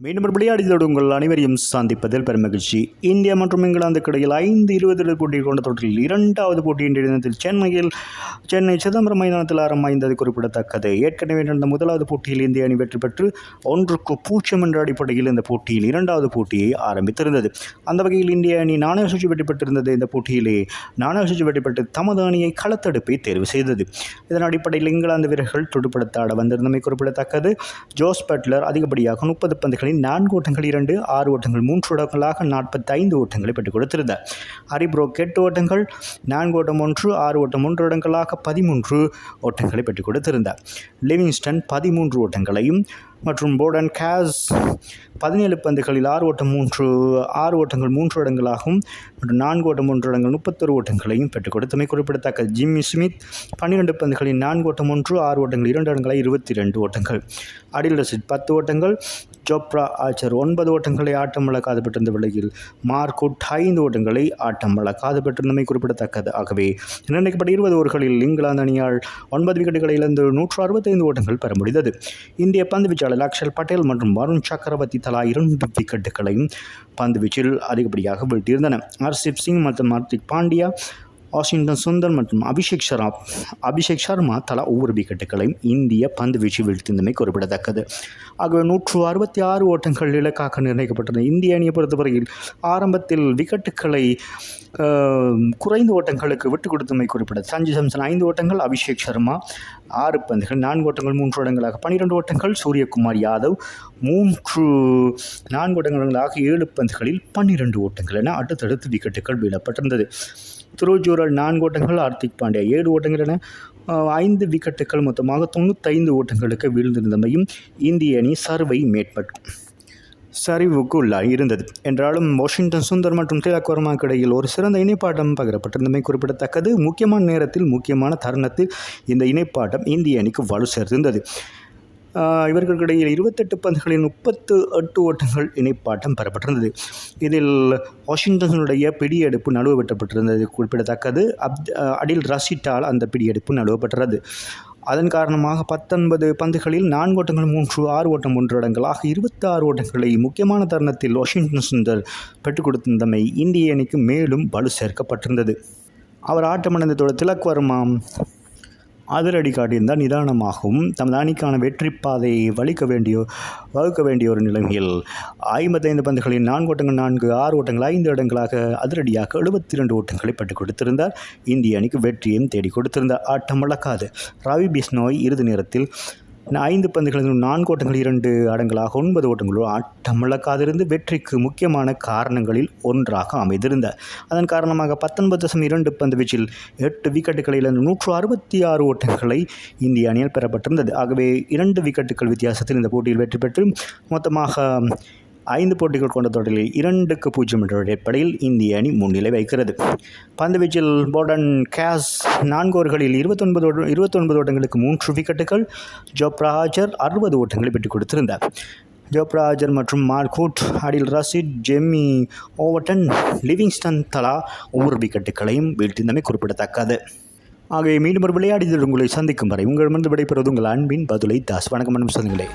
மீண்டும் ஒரு உங்கள் அனைவரையும் சந்திப்பதில் பெருமகிழ்ச்சி இந்தியா மற்றும் இங்கிலாந்துக்கு இடையில் ஐந்து இருபது போட்டி கொண்ட தொடரில் இரண்டாவது போட்டியின் தினத்தில் சென்னையில் சென்னை சிதம்பரம் மைதானத்தில் ஆரம்பமாய்ந்தது குறிப்பிடத்தக்கது. ஏற்கனவே நடந்த முதலாவது போட்டியில் இந்திய அணி வெற்றி பெற்று ஒன்றுக்கு பூஜ்ஜியம் என்ற அடிப்படையில் இந்த போட்டியில் இரண்டாவது போட்டியை ஆரம்பித்திருந்தது. அந்த வகையில் இந்திய அணி நாணய சுற்றி வெற்றி பெற்றிருந்தது. இந்த போட்டியிலே நாணய சுற்றி வெற்றி பெற்று தமது அணியை களத்தடுப்பை தேர்வு செய்தது. இதன் அடிப்படையில் இங்கிலாந்து வீரர்கள் துடுப்படுத்தாட வந்திருந்தமை குறிப்பிடத்தக்கது. ஜோஸ் பட்லர் அதிகப்படியாக முப்பது பந்துகள் பந்துகளில் நான்கு ஓட்டங்கள் இரண்டு ஆறு ஓட்டங்கள் மூன்று ஓட்டங்களாக நாற்பத்தி ஐந்து ஓட்டங்களை பெற்றுக் கொடுத்திருந்தார் ஹரிப்ரோக் எட்டு ஓட்டங்கள் நான்கு ஓட்டம் ஒன்று ஆறு ஓட்டம் மூன்று ஓட்டங்களாக பதிமூன்று ஓட்டங்களை பெற்றுக் கொடுத்திருந்தார் லிவிங்ஸ்டன் பதிமூன்று ஓட்டங்களையும் மற்றும் போர்டன் கேஸ் பதினேழு பந்துகளில் ஆறு ஓட்டம் மூன்று ஆறு ஓட்டங்கள் மூன்று இடங்களாகவும் மற்றும் நான்கு ஓட்டம் மூன்று இடங்கள் முப்பத்தொரு ஓட்டங்களையும் பெற்றுக் கொடுத்தமை குறிப்பிடத்தக்க ஜிம்மி ஸ்மித் பன்னிரெண்டு பந்துகளில் நான்கு ஓட்டம் ஒன்று ஆறு ஓட்டங்கள் இரண்டு இடங்களை இருபத்தி ரெண்டு ஓட்டங்கள். அடில் ரசித் பத்து ஓட்டங்கள் ஜோப்ரா ஆச்சர் ஒன்பது ஓட்டங்களை ஆட்டம் வழக்காது பெற்றிருந்த வேளையில் மார்க்குட் ஐந்து ஓட்டங்களை ஆட்டம் வழக்காது பெற்றிருந்தமை குறிப்பிடத்தக்கது. ஆகவே நிர்ணயிக்கப்பட்ட இருபது ஓவர்களில் இங்கிலாந்து அணியால் ஒன்பது விக்கெட்டுகளை இழந்து நூற்று அறுபத்தைந்து ஓட்டங்கள் பெற முடிந்தது. இந்திய பந்து வீச்சாளர் அக்ஷல் பட்டேல் மற்றும் வருண் சக்கரவர்த்தி தலா இரண்டு விக்கெட்டுகளையும் பந்து வீச்சில் அதிகப்படியாக வீழ்த்தியிருந்தன. ஹர்ஷிப் சிங் மற்றும் ஹர்திக் பாண்டியா வாஷிங்டன் சுந்தர் மற்றும் அபிஷேக் ஷர்மா அபிஷேக் சர்மா தலா ஒவ்வொரு விக்கெட்டுகளையும் இந்திய பந்து வீச்சு வீழ்த்திந்தமை குறிப்பிடத்தக்கது. ஆகவே நூற்று அறுபத்தி ஆறு ஓட்டங்கள் இலக்காக நிர்ணயிக்கப்பட்டது இந்திய அணியை பொறுத்தவரையில் ஆரம்பத்தில் விக்கெட்டுகளை குறைந்த ஓட்டங்களுக்கு விட்டுக் கொடுத்தமை குறிப்பிட சஞ்சு சாம்சன் ஐந்து ஓட்டங்கள் அபிஷேக் சர்மா ஆறு பந்துகள் நான்கு ஓட்டங்கள் மூன்று ஓட்டங்களாக பன்னிரெண்டு ஓட்டங்கள் சூரியகுமார் யாதவ் மூன்று நான்கு ஓட்டங்களாக ஏழு பந்துகளில் பன்னிரெண்டு ஓட்டங்கள் என அடுத்தடுத்து விக்கெட்டுகள் வீழப்பட்டிருந்தது. திருச்சூரல் நான்கு ஓட்டங்கள் ஹார்திக் பாண்டியா ஏழு ஓட்டங்கள் என ஐந்து விக்கெட்டுகள் மொத்தமாக தொண்ணூத்தைந்து ஓட்டங்களுக்கு வீழ்ந்திருந்தமையும் இந்திய அணி சர்வை மேற்பட்டு சரிவுக்குள்ளாக இருந்தது. என்றாலும் வாஷிங்டன் சுந்தர் மற்றும் திலக் வர்மாவுக்கு இடையில் ஒரு சிறந்த இணைப்பாட்டம் பகிரப்பட்டிருந்தமை குறிப்பிடத்தக்கது. முக்கியமான நேரத்தில் முக்கியமான தருணத்தில் இந்த இணைப்பாட்டம் இந்திய அணிக்கு வலு சேர்ந்திருந்தது இவர்களுக்கிடையில் இருபத்தெட்டு பந்துகளில் முப்பத்து எட்டு ஓட்டங்கள் இணைப்பாட்டம் பெறப்பட்டிருந்தது. இதில் வாஷிங்டனுடைய பிடியெடுப்பு நழுவ வெட்டப்பட்டிருந்தது குறிப்பிடத்தக்கது அப் அடில் ரசிட்டால் அந்த பிடியெடுப்பு நழுவப்பட்டுள்ளது அதன் காரணமாக பத்தொன்பது பந்துகளில் நான்கு ஓட்டங்கள் மூன்று ஆறு ஓட்டம் ஒன்று இடங்களாக இருபத்தி ஆறு ஓட்டங்களை முக்கியமான தருணத்தில் வாஷிங்டன் சுந்தர் பெற்றுக் கொடுத்திருந்தமை இந்திய அணிக்கு மேலும் வலு சேர்க்கப்பட்டிருந்தது. அவர் ஆட்டமடைந்ததோடு திலக் வர்மா அதிரடி காட்டியிருந்தால் நிதானமாகவும் தமது அணிக்கான வெற்றி பாதையை வலிக்க வேண்டிய வகுக்க வேண்டிய ஒரு நிலைமையில் ஐம்பத்தைந்து பந்துகளில் நான்கு ஓட்டங்கள் நான்கு ஆறு ஓட்டங்கள் ஐந்து இடங்களாக அதிரடியாக எழுபத்தி ரெண்டு ஓட்டங்களை பெற்றுக் கொடுத்திருந்தார். இந்திய அணிக்கு வெற்றியும் தேடி கொடுத்திருந்தார். ஆட்டம் வழக்காது ரவி பிஸ்னோய் இறுதி நேரத்தில் ஐந்து பந்துகளில் நான்கு ஓட்டங்கள் இரண்டு அடங்களாக ஒன்பது ஓட்டங்களோ ஆட்டம் இழக்காதிருந்து வெற்றிக்கு முக்கியமான காரணங்களில் ஒன்றாக அமைந்திருந்த. அதன் காரணமாக பத்தொன்பது தசம் இரண்டு பந்து வீச்சில் எட்டு விக்கெட்டுகளில் நூற்று அறுபத்தி ஆறு ஓட்டங்களை இந்திய அணியில் பெறப்பட்டிருந்தது. ஆகவே இரண்டு விக்கெட்டுகள் வித்தியாசத்தில் இந்த போட்டியில் வெற்றி பெற்று மொத்தமாக ஐந்து போட்டிகள் கொண்ட தொடரில் இரண்டுக்கு பூஜ்ஜியம் என்ற அடிப்படையில் இந்திய அணி முன்னிலை வைக்கிறது. பந்துவீச்சில் போர்டன் கேஸ் நான்கு ஓவர்களில் இருபத்தொன்பது இருபத்தொன்பது ஓட்டங்களுக்கு மூன்று விக்கெட்டுகள் ஜோப்ராஜர் அறுபது ஓட்டங்களை பெற்றுக் கொடுத்திருந்தார். ஜோப்ராஜர் மற்றும் Mark Wood Adil Rashid Jamie Overton Livingstone தலா ஒவ்வொரு விக்கெட்டுகளையும் வீழ்த்திருந்தமை குறிப்பிடத்தக்கது. ஆகவே மீண்டும் ஒரு விளையாடி உங்களை சந்திக்கும் வரை உங்களிடமிருந்து விடைபெறுவது உங்கள் அன்பின் பதுலை தாஸ். வணக்கம் மற்றும் சொல்லுங்களே.